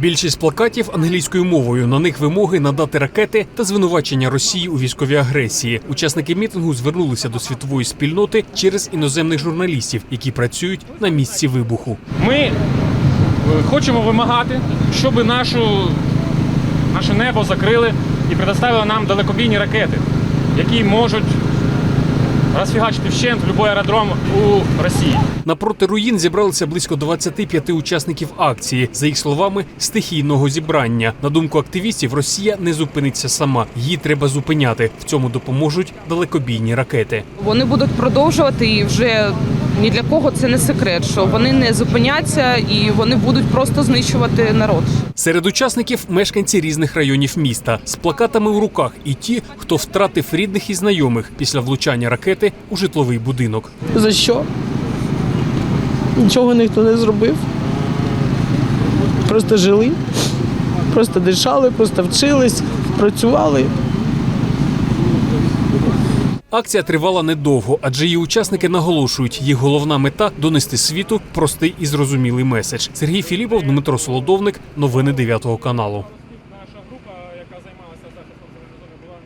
Більшість плакатів англійською мовою. На них вимоги надати ракети та звинувачення Росії у військовій агресії. Учасники мітингу звернулися до світової спільноти через іноземних журналістів, які працюють на місці вибуху. Ми е, хочемо вимагати, щоб нашу, наше небо закрили і предоставили нам далекобійні ракети, які можуть розфігачити вщент будь-який аеродром у Росії. Напроти руїн зібралися близько 25 учасників акції. За їх словами, стихійного зібрання. На думку активістів, Росія не зупиниться сама. Її треба зупиняти. В цьому допоможуть далекобійні ракети. Вони будуть продовжувати і вже ні для кого це не секрет, що вони не зупиняться і вони будуть просто знищувати народ. Серед учасників мешканці різних районів міста з плакатами у руках і ті, хто втратив рідних і знайомих після влучання ракети у житловий будинок. За що? Нічого ніхто не зробив. Просто жили, просто дишали, просто вчились, працювали. Акція тривала недовго, адже її учасники наголошують, їх головна мета донести світу простий і зрозумілий меседж. Сергій Філіпов, Дмитро Солодовник, новини 9 каналу. Наша група, яка займалася захистом була